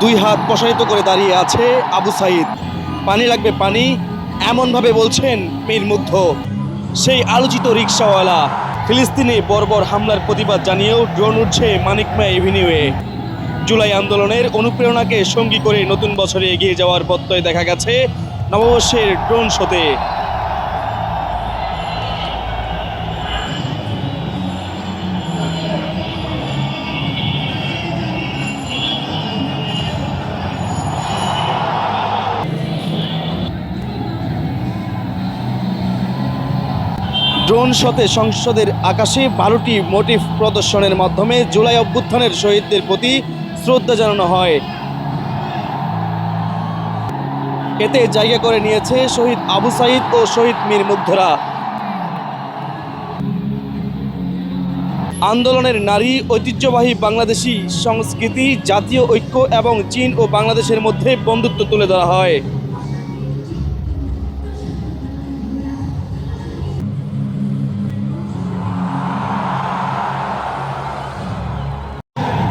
দুই হাত প্রসারিত করে দাঁড়িয়ে আছে আবু সাইদ। পানি লাগবে পানি, এমনভাবে বলছেন মীর মুগ্ধ। সেই আলোচিত রিক্সাওয়ালা ফিলিস্তিনে বর্বর হামলার প্রতিবাদ জানিয়েও ড্রোন উঠছে মানিকমা এভিনিউয়ে। জুলাই আন্দোলনের অনুপ্রেরণাকে সঙ্গী করে নতুন বছরে এগিয়ে যাওয়ার প্রত্যয় দেখা গেছে নববর্ষের ড্রোন শোতে। ড্রোন শতে সংসদের আকাশে বারোটি মোটিভ প্রদর্শনের মাধ্যমে জুলাই অভ্যুত্থানের শহীদদের প্রতি শ্রদ্ধা জানানো হয়। এতে জায়গা করে নিয়েছে শহীদ আবু সাইদ ও শহীদ মীর মুগ্ধরা। আন্দোলনের নারী ঐতিহ্যবাহী বাংলাদেশি সংস্কৃতি, জাতীয় ঐক্য এবং চীন ও বাংলাদেশের মধ্যে বন্ধুত্ব তুলে ধরা হয়।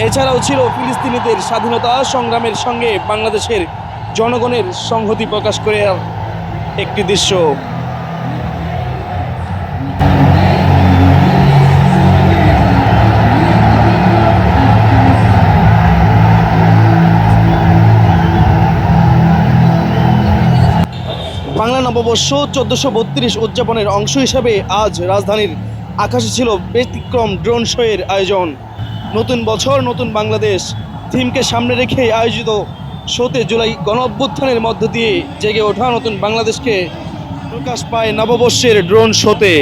এছাড়াও ছিল ফিলিস্তিনিদের স্বাধীনতা সংগ্রামের সঙ্গে বাংলাদেশের জনগণের সংহতি প্রকাশ করে একটি দৃশ্য। বাংলা নববর্ষ চোদ্দশো বত্রিশ উদযাপনের অংশ হিসাবে আজ রাজধানীর আকাশে ছিল ব্যতিক্রম ড্রোন শোয়ের আয়োজন। নতুন বছর, নতুন বাংলাদেশ থিমকে সামনে রেখে আয়োজিত শোতে জুলাই গণ অভ্যুত্থানের মধ্য দিয়ে জেগে ওঠা নতুন বাংলাদেশকে প্রকাশ পায় নববর্ষের ড্রোন শোতে।